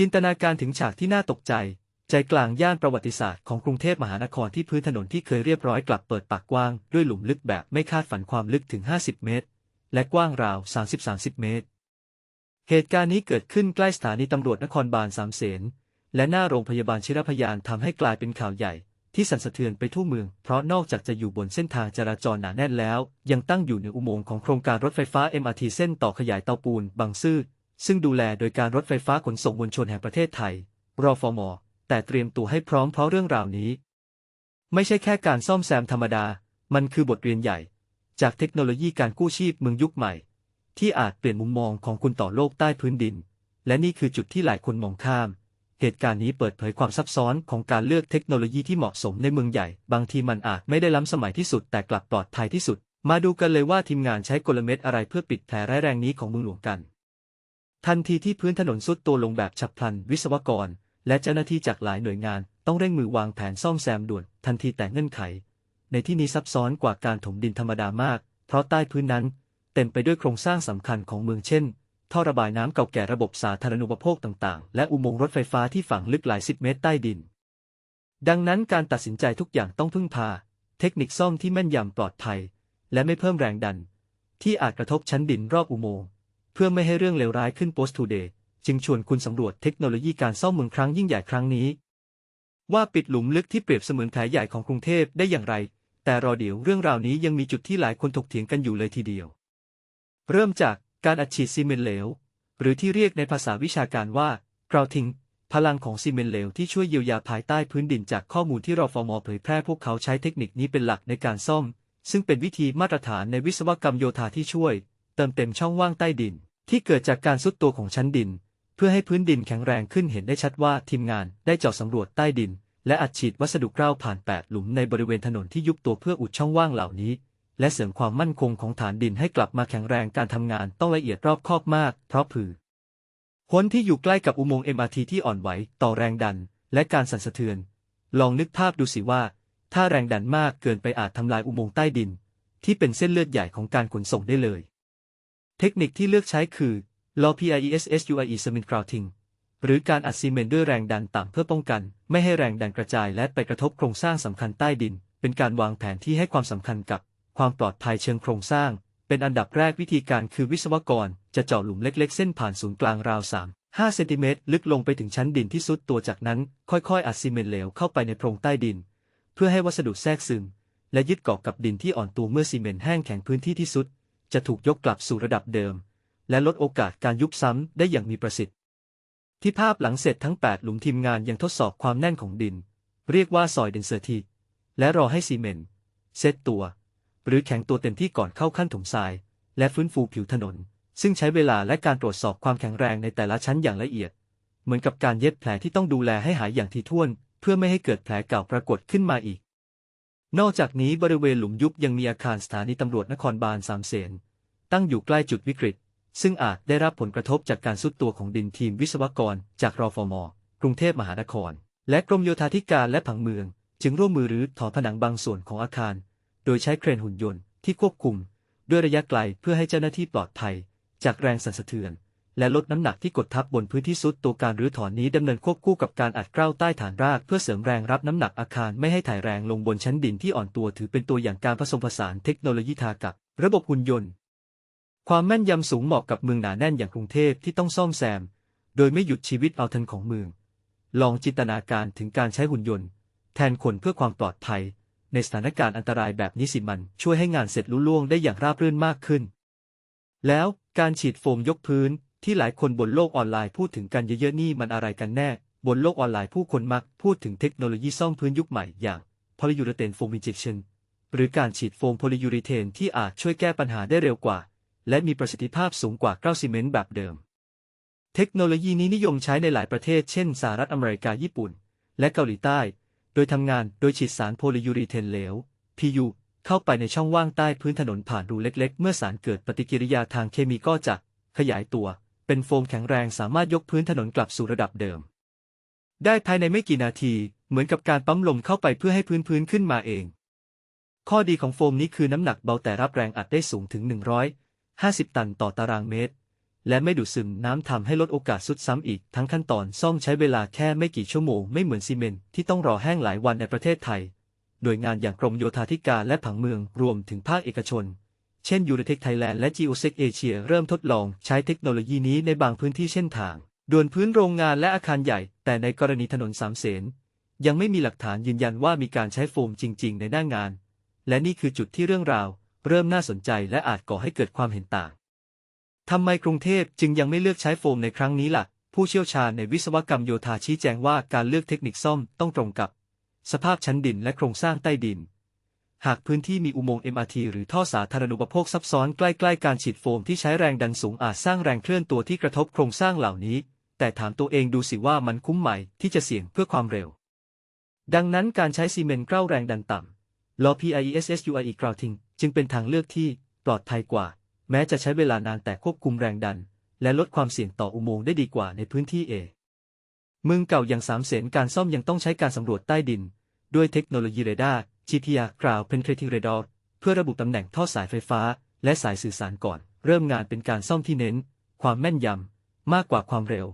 จินตนาการถึงฉากที่น่าตกใจ ใจกลางย่านประวัติศาสตร์ของกรุงเทพมหานครที่พื้นถนนที่เคยเรียบร้อยกลับเปิดปากกว้าง ด้วยหลุมลึกแบบไม่คาดฝันความลึกถึง 50 เมตร และกว้างราว 30-30 เมตร เหตุการณ์นี้เกิดขึ้นใกล้สถานีตำรวจนครบาลสามเสนและหน้าโรงพยาบาลชิรพยานทำให้กลายเป็นข่าวใหญ่ที่สั่นสะเทือนไปทั่วเมือง เพราะนอกจากจะอยู่บนเส้นทางจราจรหนาแน่นแล้ว ยังตั้งอยู่ในอุโมงค์ของโครงการรถไฟฟ้า MRT เส้นต่อขยายเตาปูน บางซื่อ ซึ่งดูแลโดยการรถไฟฟ้าขนส่งมวลชนแห่งประเทศไทยรฟมแต่เตรียมตัวให้พร้อมเพราะเรื่องราวนี้ ไม่ใช่แค่การซ่อมแซมธรรมดา มันคือบทเรียนใหญ่ จากเทคโนโลยีการกู้ชีพเมืองยุคใหม่ ที่อาจเปลี่ยนมุมมองของคุณต่อโลกใต้พื้นดิน และนี่คือจุดที่หลายคนมองข้าม เหตุการณ์นี้เปิดเผยความซับซ้อนของการเลือกเทคโนโลยีที่เหมาะสมในเมืองใหญ่ บางทีมันอาจไม่ได้ล้ำสมัยที่สุด แต่กลับปลอดภัยที่สุด มาดูกันเลยว่าทีมงานใช้กลเม็ดอะไรเพื่อปิดแผลร้ายแรงนี้ของเมืองหลวงกัน ทันทีที่พื้นถนนสุดตัวลงแบบฉับพลัน วิศวกร และเจ้าหน้าที่จากหลายหน่วยงาน ต้องเร่งมือวางแผนซ่อมแซมด่วน ทันทีแต่เงื่อนไข ในที่นี้ซับซ้อนกว่าการถมดินธรรมดามาก เพราะใต้พื้นนั้น เต็มไปด้วยโครงสร้างสำคัญของเมืองเช่นท่อระบายน้ำเก่าแก่ระบบสาธารณูปโภคต่างๆ และอุโมงค์รถไฟฟ้าที่ฝังลึกหลายสิบเมตรใต้ดิน ดังนั้นการตัดสินใจทุกอย่างต้องพึ่งพา เทคนิคซ่อมที่แม่นยำปลอดภัย และไม่เพิ่มแรงดัน ที่อาจกระทบชั้นดินรอบอุโมงค์ พื่อไม่ให้เรื่องเลวร้ายขึ้น Post Today จึงชวนคุณสำรวจเทคโนโลยีการซ่อมเมืองครั้งยิ่งใหญ่ครั้งนี้ ว่าปิดหลุมลึกที่เปรียบเสมือนแผลใหญ่ของกรุงเทพได้อย่างไร แต่รอเดี๋ยวเรื่องราวนี้ยังมีจุดที่หลายคนถกเถียงกันอยู่เลยทีเดียว เริ่มจากการอัดฉีดซีเมนต์เหลว หรือที่เรียกในภาษาวิชาการว่ากราวทิงพลังของซีเมนต์เหลวที่ช่วยเยียวยาภายใต้พื้นดินจากข้อมูลที่รฟอมเผยแพร่พวกเขาใช้เทคนิคนี้เป็นหลักในการซ่อม ซึ่งเป็นวิธีมาตรฐานในวิศวกรรมโยธาที่ช่วย เติมเต็มช่องว่างใต้ดิน ที่เกิดจากการซุดตัวของชั้นดิน เพื่อให้พื้นดินแข็งแรงขึ้นเห็นได้ชัดว่าทีมงานได้เจาะสำรวจใต้ดิน และอัดฉีดวัสดุกราวผ่าน 8 หลุมในบริเวณถนนที่ยุบตัวเพื่ออุดช่องว่างเหล่านี้ และเสริมความมั่นคงของฐานดินให้กลับมาแข็งแรงการทำงานต้องละเอียดรอบคอบมาก เพราะผือพ้นที่อยู่ใกล้กับอุโมงค์ MRT ที่อ่อนไหวต่อแรงดัน และการสั่นสะเทือน ลองนึกภาพดูสิว่า ถ้าแรงดันมากเกินไปอาจทำลายอุโมงค์ใต้ดิน ที่เป็นเส้นเลือดใหญ่ของการขนส่งได้เลย เทคนิคที่เลือกใช้คือ Law PIESSUIE Cement Grouting หรือการอัดซีเมนต์ด้วยแรงดันต่ำเพื่อป้องกัน ไม่ให้แรงดันกระจายและไปกระทบโครงสร้างสำคัญใต้ดิน เป็นการวางแผนที่ให้ความสำคัญกับความปลอดภัยเชิงโครงสร้าง เป็นอันดับแรกวิธีการคือวิศวกร จะเจาะหลุมเล็กๆ เส้นผ่านศูนย์กลางราว 3 5 เซนติเมตรลึกลงไปถึงชั้นดินที่สุดตัวจากนั้น ค่อยๆ อัดซีเมนต์เหลวเข้าไปในโพรงใต้ดิน เพื่อให้วัสดุแทรกซึม และยึดเกาะกับดินที่อ่อนตัวเมื่อซีเมนต์แห้งแข็งพื้นที่ที่สุด จะถูกยกกลับสู่ระดับเดิม และลดโอกาสการยุบซ้ำได้อย่างมีประสิทธิที่ภาพหลังเสร็จทั้ง 8 หลุมทีมงานยังทดสอบความแน่นของดิน เรียกว่าซอยเดนเซอร์ทีและรอให้ซีเมนต์เซตตัว หรือแข็งตัวเต็มที่ก่อนเข้าขั้นถมทราย และฟื้นฟูผิวถนน ซึ่งใช้เวลาและการตรวจสอบความแข็งแรงในแต่ละชั้นอย่างละเอียด เหมือนกับการเย็บแผลที่ต้องดูแลให้หายอย่างถี่วน เพื่อไม่ให้เกิดแผลเก่าปรากฏขึ้นมาอีก นอกจากนี้บริเวณหลุมยุบยังมีอาคารสถานีตำรวจนครบาลสามเสนตั้งอยู่ใกล้จุดวิกฤต ซึ่งอาจได้รับผลกระทบจากการซุดตัวของดินทีมวิศวกร จากรอฟมกรุงเทพมหานคร และกรมโยธาธิการและผังเมือง จึงร่วมมือรื้อถอนผนังบางส่วนของอาคาร โดยใช้เครนหุ่นยนต์ที่ควบคุม ด้วยระยะไกลเพื่อให้เจ้าหน้าที่ปลอดภัย จากแรงสั่นสะเทือน และลดน้ำหนักที่กดทับบนพื้นที่ซุดตัวการรื้อถอนนี้ดำเนินควบคู่กับการอัดเกล้าใต้ฐานรากเพื่อเสริมแรงรับน้ำหนักอาคารไม่ให้ถ่ายแรงลงบนชั้นดินที่อ่อนตัวถือเป็นตัวอย่างการผสมผสานเทคโนโลยีทากับ ระบบหุ่นยนต์ ความแม่นยำสูงเหมาะกับเมืองหนาแน่นอย่างกรุงเทพที่ต้องซ่อมแซม โดยไม่หยุดชีวิตเอาทันของเมือง ลองจินตนาการถึงการใช้หุ่นยนต์ แทนคนเพื่อความปลอดภัย ในสถานการณ์อันตรายแบบนี้สิมันช่วยให้งานเสร็จลุล่วงได้อย่างราบรื่นมากขึ้น แล้วการฉีดโฟมยกพื้น ที่หลายคนบนโลกออนไลน์พูดถึงกันเยอะๆนี่มันอะไรกันแน่ บนโลกออนไลน์ผู้คนมักพูดถึงเทคโนโลยีซ่อมพื้นยุคใหม่อย่าง polyurethane foam injection หรือการฉีดโฟมโพลียูริเทนที่อาจช่วยแก้ปัญหาได้เร็วกว่า และมีประสิทธิภาพสูงกว่าเกล้าซีเมนต์แบบเดิม เทคโนโลยีนี้นิยมใช้ในหลายประเทศเช่นสหรัฐอเมริกาญี่ปุ่น และเกาหลีใต้ โดยทำงานโดยฉีดสารโพลียูริเทนเหลว PU เข้าไปในช่องว่างใต้พื้นถนนผ่านรูเล็กๆ เมื่อสารเกิดปฏิกิริยาทางเคมีก็จะขยายตัว เป็นโฟมแข็งแรงสามารถยกพื้นถนนกลับสู่ระดับเดิม ได้ภายในไม่กี่นาที เหมือนกับการปั๊มลมเข้าไปเพื่อให้พื้นพื้นขึ้นมาเอง ข้อดีของโฟมนี้คือน้ำหนักเบาแต่รับแรงอัดได้สูงถึง 150 ตันต่อตารางเมตร และไม่ดูดซึมน้ำทำให้ลดโอกาสสุดซ้ำอีก ทั้งขั้นตอนซ่อมใช้เวลาแค่ไม่กี่ชั่วโมงไม่เหมือนซีเมนต์ที่ต้องรอแห้งหลายวันในประเทศไทย โดยงานอย่างกรมโยธาธิการและผังเมืองรวมถึงภาคเอกชน เช่นยูเรเทคไทยแลนด์และ Geosec Asia เริ่มทดลองใช้เทคโนโลยีนี้ในบางพื้นที่เช่นทางด่วนพื้นโรงงานและอาคารใหญ่ แต่ในกรณีถนนสามเสนยังไม่มีหลักฐานยืนยันว่ามีการใช้โฟมจริง ๆ ในหน้างาน และนี่คือจุดที่เรื่องราว เริ่มน่าสนใจและอาจก่อให้เกิดความเห็นต่างทำไมกรุงเทพจึงยังไม่เลือกใช้โฟมในครั้งนี้ล่ะ ผู้เชี่ยวชาญในวิศวกรรมโยธาชี้แจงว่าการเลือกเทคนิคซ่อมต้องตรงกับ สภาพชั้นดินและโครงสร้างใต้ดิน หากพื้นที่มีอุโมงค์ MRT หรือท่อสาธารณูปโภคซับซ้อนใกล้ๆการฉีดโฟมที่ใช้แรงดันสูงอาจสร้างแรงเคลื่อนตัวที่กระทบโครงสร้างเหล่านี้ แต่ถามตัวเองดูสิว่ามันคุ้มไหมที่จะเสี่ยงเพื่อความเร็ว ดังนั้นการใช้ซีเมนต์เกล้าแรงดันต่ำล้อ PIESSUIE grouting จึงเป็นทางเลือกที่ปลอดภัยกว่า แม้จะใช้เวลานานแต่ควบคุมแรงดัน และลดความเสี่ยงต่ออุโมงค์ได้ดีกว่าในพื้นที่เอเมืองเก่าอย่างสามเสนการซ่อมยังต้องใช้การสำรวจใต้ดิน ด้วยเทคโนโลยีเรดาร์ GPR Ground Penetrating Radar เพื่อระบุตำแหน่งท่อสายไฟฟ้า และสายสื่อสารก่อน เริ่มงานเป็นการซ่อมที่เน้น ความแม่นยำ มากกว่าความเร็ว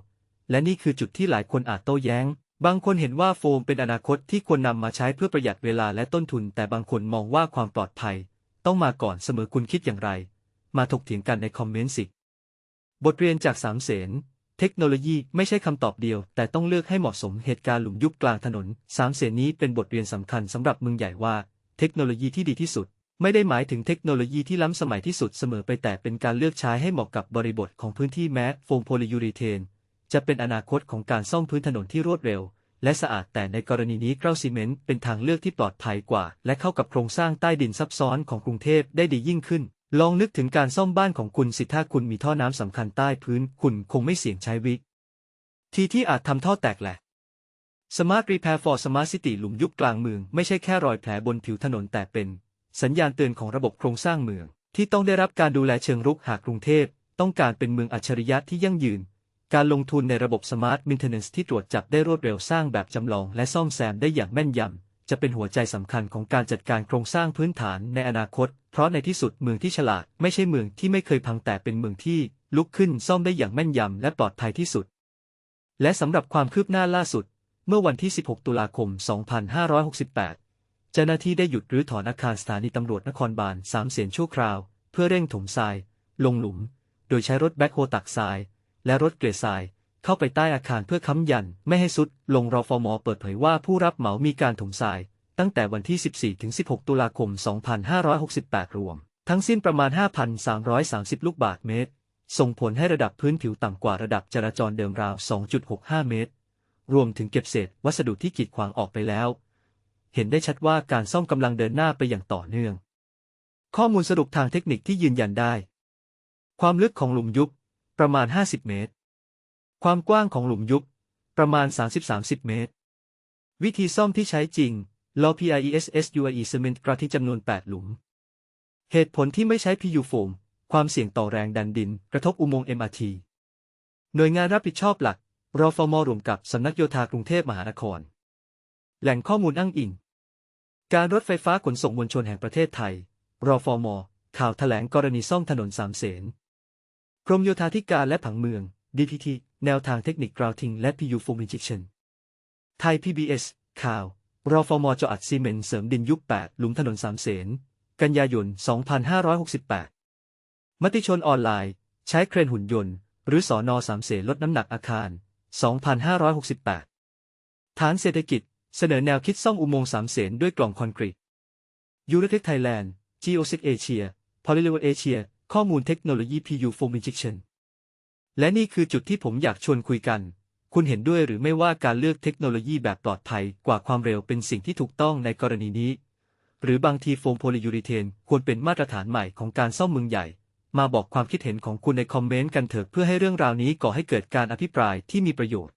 และนี่คือจุดที่หลายคนอาจโต้แย้ง บางคนเห็นว่าโฟมเป็นอนาคตที่ควรนำมาใช้เพื่อประหยัดเวลาและต้นทุน แต่บางคนมองว่าความปลอดภัย ต้องมาก่อนเสมอคุณคิดอย่างไร มาถกเถียงกันในคอมเมนต์สิ บทเรียนจากสามเสน เทคโนโลยีไม่ใช่คำตอบเดียว แต่ต้องเลือกให้เหมาะสมเหตุการณ์หลุมยุบกลางถนนสามเสนนี้เป็นบทเรียนสำคัญสำหรับเมืองใหญ่ว่า เทคโนโลยีที่ดีที่สุด ไม่ได้หมายถึงเทคโนโลยีที่ล้ำสมัยที่สุดเสมอไปแต่เป็นการเลือกใช้ให้เหมาะกับบริบทของพื้นที่แม้โฟมโพลียูรีเทน จะเป็นอนาคตของการซ่อมพื้นถนนที่รวดเร็ว และสะอาดแต่ในกรณีนี้เกล้าซีเมนต์เป็นทางเลือกที่ปลอดภัยกว่า และเข้ากับโครงสร้างใต้ดินซับซ้อนของกรุงเทพได้ดียิ่งขึ้น ลองนึกถึงการซ่อมบ้านของคุณสิถ้าคุณมีท่อน้ำสำคัญใต้พื้น คุณคงไม่เสี่ยงใช้วิธีที่อาจทำท่อแตกแหลก Smart Repair for Smart City หลุมยุบกลางเมือง ไม่ใช่แค่รอยแผลบนผิวถนนแต่เป็น สัญญาณเตือนของระบบโครงสร้างเมือง ที่ต้องได้รับการดูแลเชิงรุกหากกรุงเทพ ต้องการเป็นเมืองอัจฉริยะที่ยั่งยืน การลงทุนในระบบ Smart Maintenance ที่ตรวจจับได้รวดเร็วสร้างแบบจำลอง และซ่อมแซมได้อย่างแม่นยำ จะเป็นหัวใจสำคัญของการจัดการโครงสร้างพื้นฐานในอนาคต เพราะในที่สุดเมืองที่ฉลาดไม่ใช่เมืองที่ไม่เคยพังแต่เป็นเมืองที่ลุกขึ้นซ่อมได้อย่างแม่นยำและปลอดภัยที่สุด และสำหรับความคืบหน้าล่าสุด เมื่อวันที่ 16 ตุลาคม 2568 เจ้าหน้าที่ได้หยุดรื้อถอนอาคารสถานีตำรวจนครบาลสามเสียนชั่วคราว เพื่อเร่งถมทราย ลงหลุม โดยใช้รถแบ็คโฮตักทราย และรถเกรดทราย เข้าไปใต้อาคารเพื่อค้ำยัน ไม่ให้สุด ลงรอฟอมเปิดเผยว่าผู้รับเหมามีการถมทราย ตั้งแต่วันที่ 14-16 ตุลาคม 2568 รวม ทั้งสิ้นประมาณ 5,330 ลูกบาศก์เมตร ส่งผลให้ระดับพื้นผิวต่ำกว่าระดับจราจรเดิมราว 2.65 เมตร รวมถึงเก็บเศษ วัสดุที่กีดขวางออกไปแล้ว เห็นได้ชัดว่าการซ่อมกำลังเดินหน้าไปอย่างต่อเนื่อง ข้อมูลสรุปทางเทคนิคที่ยืนยันได้ ความลึกของหลุมยุบประมาณ 50 เมตร ความกว้างของหลุมยุบ ประมาณ 30-30 เมตร วิธีซ่อมที่ใช้จริงล้อ PIESSUIE ซีเมนต์กระที่จำนวน 8 หลุม เหตุผลที่ไม่ใช้ PU โฟมความเสี่ยงต่อแรงดันดิน กระทบอุโมงค์ MRT หน่วยงานรับผิดชอบหลัก รอฟมรวมกับสำนักโยธากรุงเทพมหานคร แหล่งข้อมูลอ้างอิง การรถไฟฟ้าขนส่งมวลชนแห่งประเทศไทย รอฟม ข่าวแถลงกรณีซ่อมถนนสามเสน กรมโยธาธิการและผังเมือง DPT แนวทางเทคนิค grouting และ PU foam injection ไทย PBS ข่าวรอฟมเจาะอัดซีเมนต์เสริมดินยุค 8 หลุมถนนสามเสน กันยายน 2568 มติชนออนไลน์ ใช้เครนหุ่นยนต์ หรือสอนอสามเสนลดน้ำหนักอาคาร 2568 ฐานเศรษฐกิจ เสนอแนวคิดซ่อมอุโมงค์สามเสนด้วยกล่องคอนกรีตยูรเทคไทยแลนด์ Geosec Asia p o l y l e v e l Asia ข้อมูลเทคโนโลยี PU foam injection และนี่คือจุดที่ผมอยากชวนคุยกัน คุณเห็นด้วยหรือไม่ว่าการเลือกเทคโนโลยีแบบปลอดภัยกว่าความเร็วเป็นสิ่งที่ถูกต้องในกรณีนี้ หรือบางทีโฟมโพลียูริเทนควรเป็นมาตรฐานใหม่ของการซ่อมเมืองใหญ่ มาบอกความคิดเห็นของคุณในคอมเมนต์กันเถอะเพื่อให้เรื่องราวนี้ก่อให้เกิดการอภิปรายที่มีประโยชน์